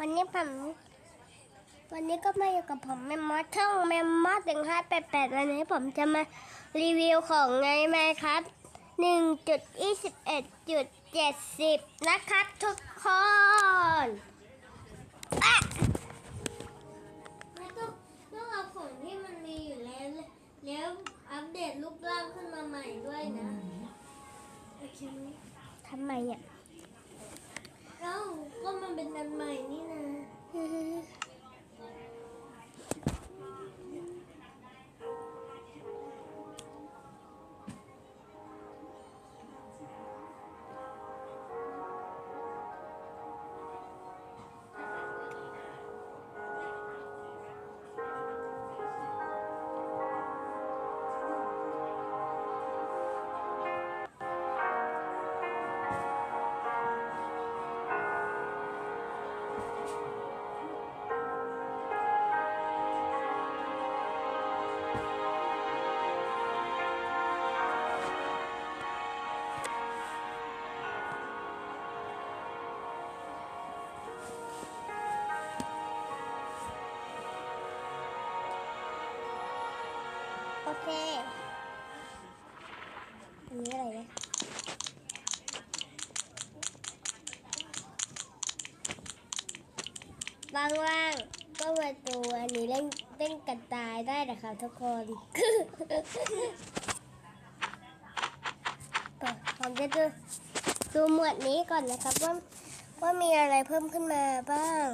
วันนี้ผมวันนี้ก็มาอยู่กับผมแมมมอสช่องแมมมอสหนึ่งห้าแปดแปดวันนี้ผมจะมารีวิวของไงไหมครับหนึ่งจุดยี่สิบเอ็ดจุดเจ็ดสิบนะครับทุกคนอะไม่ต้องต้องเอาของที่มันมีอยู่แล้ว แล้วอัปเดตรูปร่างขึ้นมาใหม่ด้วยนะโอเคไหมทำไมอะเอ้า ก็มันเป็นอันใหม่นี่นะ เค อันนี้อะไรนะว่างๆก็มาดูอันนี้เล่นเล่นกันตายได้นะคะทุกคนผมจะดูดูหมวดนี้ก่อนนะครับว่าว่ามีอะไรเพิ่มขึ้นมาบ้าง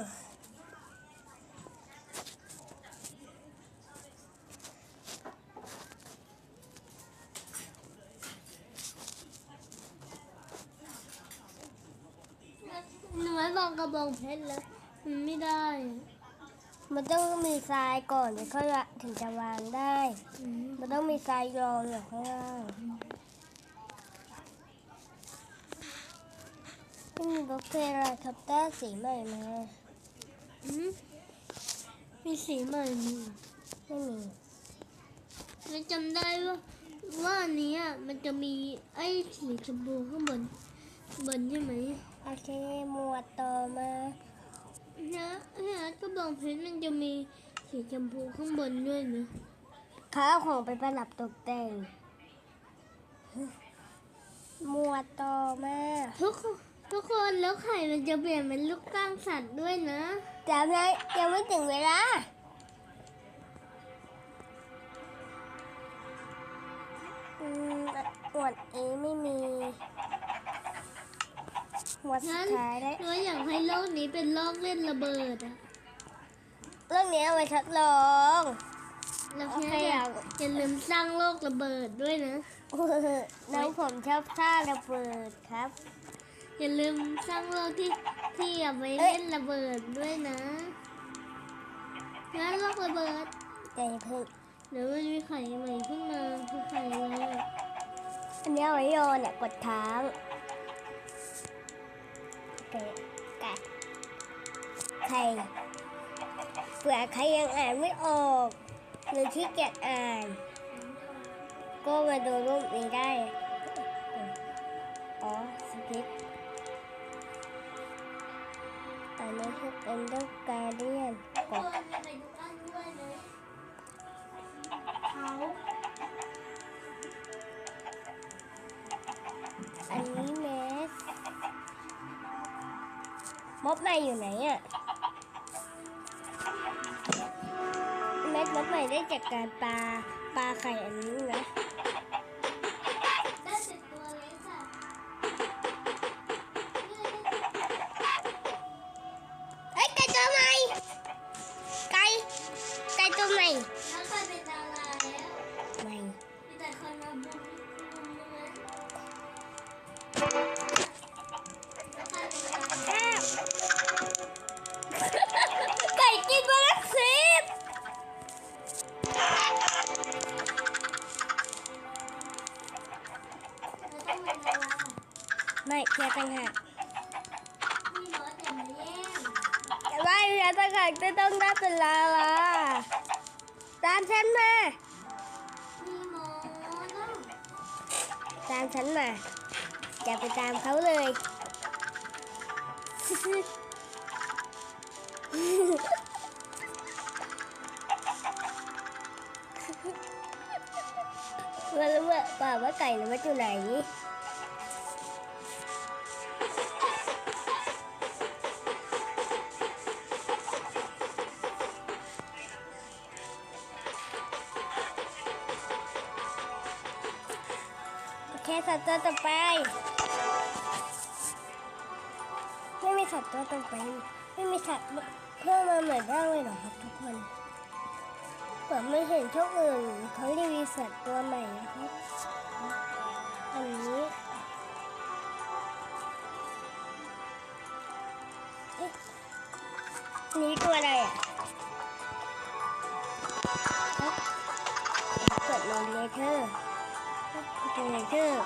หนูลอง กระบองเพชรแล้วมันไม่ได้ มันต้องมีทรายก่อนถึงค่อยละถึงจะวางได้ มันต้องมีทรายรองอยู่ข้างล่างไม่มีบล็อกเทราคัปเตอร์สีใหม่มาอืมมีสีใหม่มีไม่มีแล้วจำได้ว่าว่าอันเนี้ยมันจะมีไอ้สีชมพูข้างบนบนใช่ไหม โอเคหมวดต่อมานะนะกระบองเพชรมันจะมีสีชมพูข้างบนด้วยนะข้าวของไปประดับตกแต่งหมวดต่อมาทุกคนทุกคนแล้วไข่มันจะเปลี่ยนเป็นลูกก้างสัตว์ด้วยนะจำได้ยังไม่ถึงเวลาอืมหมวดเอไม่มีหม วดสุงั้ดนท้ายได้หนูอยากให้โลกนี้เป็นโลกเล่นระเบิดอะเรื่องนี้เอาไว้ทดลองแล้วโอเคแค่อยากอะอย่าลืมสร้างโลกระเบิดด้วยนะ น้องผมชอบท่าระเบิดครับ อย่าลืมสร้างโลกที่ที่เอาไว้เอ้ยเล่นระเบิดด้วยนะงั้นโลกระเบิดแต่อย่าเพิ่งเดี๋ยวมันมีไข่ใหม่ขึ้นมาคือไข่อะไรอะอันนี้เอาไว้โยนเนี่ยกดค้าง เคไก่ไข่เผื่อใครยังอ่านไม่ออกหรือที่เกียจอ่าน ก็มาดูรูปนี้ได้ อ๋อสกิปอันนี้คือเป็นเรื่อง มดใหม่อยู่ไหนอะเม็ดม็อบใหม่ได้จากการปลาปลาไข่อันนี้นะ ไม่แกต่างหากไม่แกต่างหากจะต้องได้เป็ลาล่ะตามฉันมาตามฉันมาจะไปตามเขาเลยว่ารู้ว่าป่าว่าไก่หรือว่าจุไหน ไม่มีสัตว์ตัวต่อไปไม่มีสัตว์เพิ่มมาใหม่บ้างเลยเหรอครับทุกคนผมไม่เห็นช่องอื่นเขารีวิวสัตว์ตัวใหม่นะครับ อันนี้นี้ตัวอะไรอะเอ๊ะกดลงเลเทอร์ประตูเลเทอร์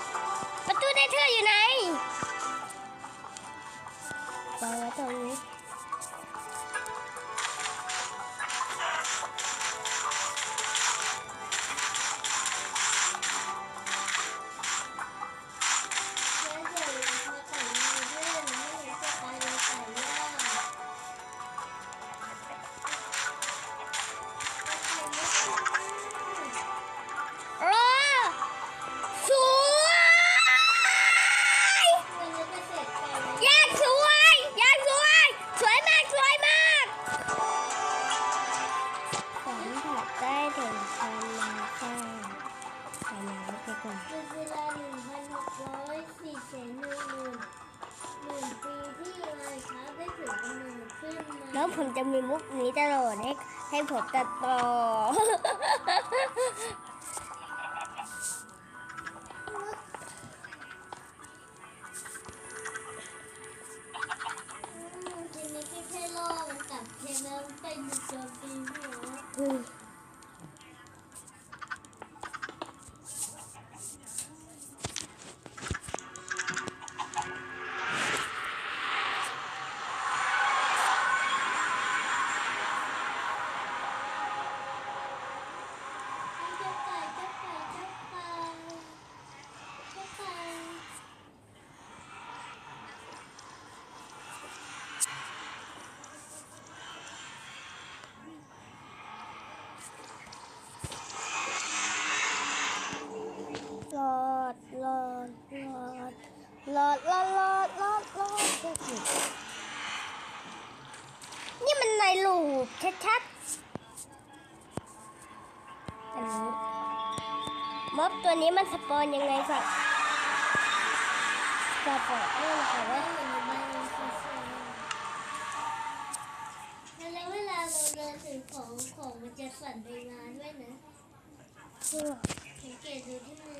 ประตูเลเทอร์อยู่ไหน 小鱼。 มีมุกนี้จะโหลดให้ให้ผมตัดต่อเทมเปอร์เป็นจอมปีหัว ลอดลอดลอดลอดลอดนี่มันในลูปชัดๆอันนี้ม็อบตัวนี้มันสปอนยังไงสักจะบอกเรื่องค่ะแล้ว่ามันอยู่บ้านมันสวยๆแล้วเวลาเราเดินถือของของมันจะสั่นไปมาด้วยนะสังเกตดูที่มือ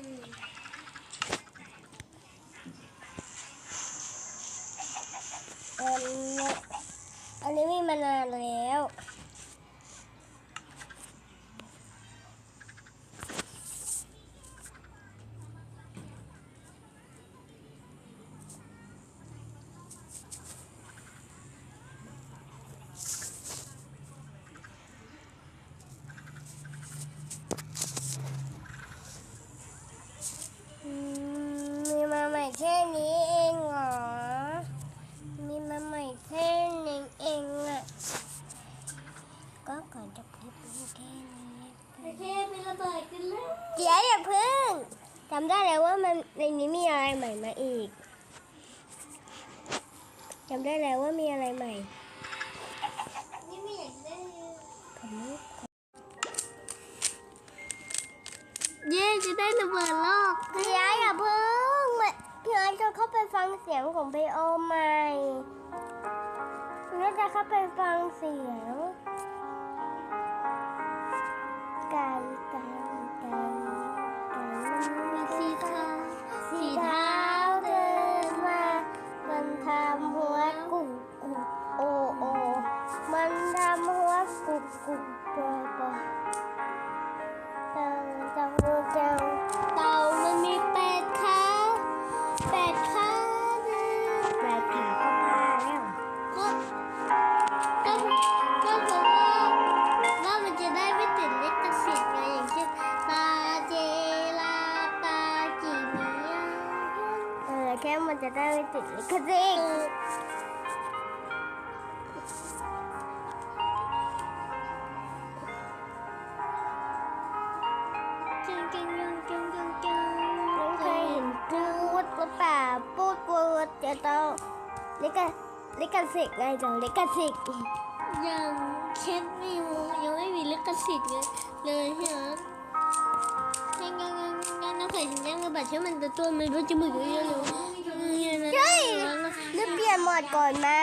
อันนี้อันนี้มีมานานแล้ว ได้แล้วว่ามันในนี้มีอะไรใหม่มาอีกจำได้แล้วว่ามีอะไรใหม่นี่ไม่อยากได้ผมเย้จะได้ระเบิดโลกเดี๋ยวอย่าเพิ่งมาพี่อ้อยจะเข้าไปฟังเสียงของไบโอใหม่แล้วจะเข้าไปฟังเสียง ติดลิขสิทธิ์จึงจึงจึงจึงจึงจึงน้องเคยเห็นปูดหรืปล่าปูดปูดจะต้องลิขลิขสิทธิ์ไงจังลิขสิทธิ์ยังเช็ดวิวยังไม่มีลิขสิทธิ์เลยใช่ไหมยังยังยังยังน้องเคยเห็นยังกระบาดใช้มันตัวตัวมันรู้จมูกเยอะๆ นึกเปลี่ยนหมดก่อนมา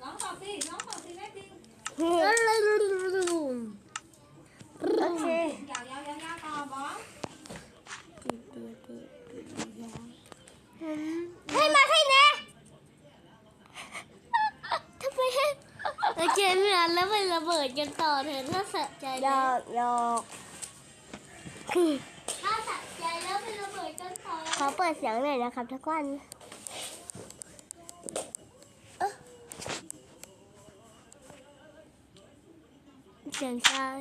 น้องตอบสิน้องตอบสิแม่จริงโอเค ยาวยาวยาวยาวตอบบอให้มาให้แน่ทำไมให้โอเคไม่เอาแล้วไประเบิดกันต่อเถอะถ้าสะใจหยนะอกหยอก ถ้าสะใจแล้วไประเบิดกันต่ อขอเปิดเสียงหน่อยนะครับทุกคนเอ๊ะเสียงชาย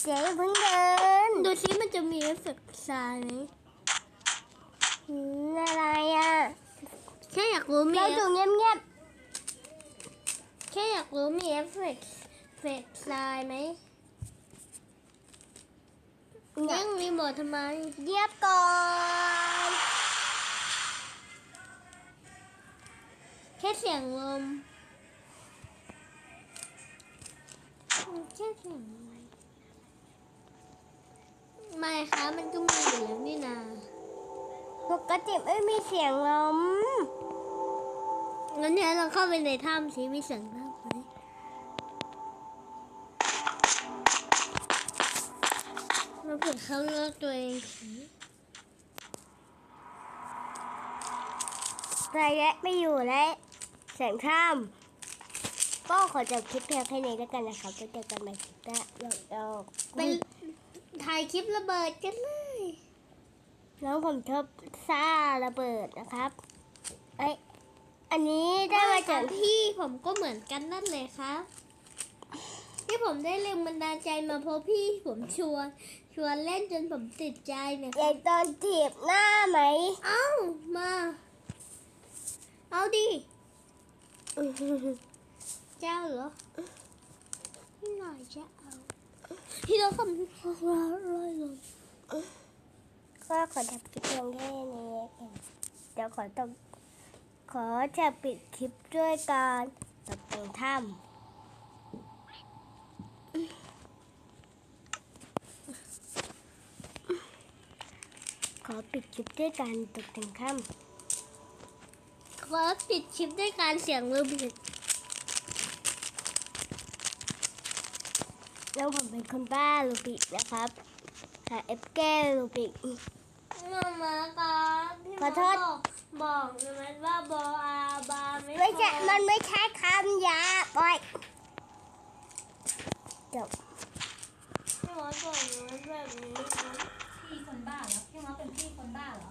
เสียงอย่าเพิ่งเดิน ดูซิมันจะมีเอฟเฟกต์ทรายไหมหืมอะไรอะ แค่อยากรู้มีเราอยู่เงียบแค่อยากรู้มีเอฟเฟกต์เฟกต์ทรายไหมๆ เงียยังรีโมททำไมเงียบก่อนแค่เสียงลมแค่เสียงลมไม่คะมันก็มีอยู่แล้วนี่นาปกติไม่มีเสียงลมงั้นเนี่ยเราเข้าไปในถ้ำสิมีเสียงถ้ำไหม เราเปิดเข้าเลือกตัวเองสิระยะไม่อยู่และเสียงข้าม ก็ขอจบคลิปเพียงแค่นี้แล้วกันนะครับแล้วเจอกันใหม่คลิปหน้าหยอกหยอกเป็นถ่ายคลิประเบิดกันเลย น้องผมชอบซ่าระเบิดนะครับไอยอันนี้ได้มาจากพี่ผมก็เหมือนกันนั่นเลยครับ ที่ผมได้แรงบันดาลใจมาเพราะพี่ผมชวนชวนเล่นจนผมติดใจเนี่ยใหญ่ตอนถีบหน้าไหม เอ้ามา เอาดิเจ้าเหรอพี่หน่อยจะเอาพี่เราคำร้อยร้อยเลยก็ขอจบคลิปเพียงแค่นี้เองเดี๋ยวขอตบขอจะปิดคลิปด้วยการตบแต่งถ้ำ อปิดคลิปด้วยการตกแต่งถ้ำขอปิดคลิปด้วยการเสียงระเบิดแล้วผมเป็นคนบ้าลูปิกนะครับค่ะเอฟแก้วลูปิกมามาครับพี่ขอโทษบอกบอกเลยไหมว่าบออาบาไม่ไม่ใช่พอมันไม่ใช่คำหยาบปล่อยจบพี่มอสบอกหนูแบบนี้นะพี่คน บ้าเหรอพี่มอสเป็นพี่คนบ้าเหรอ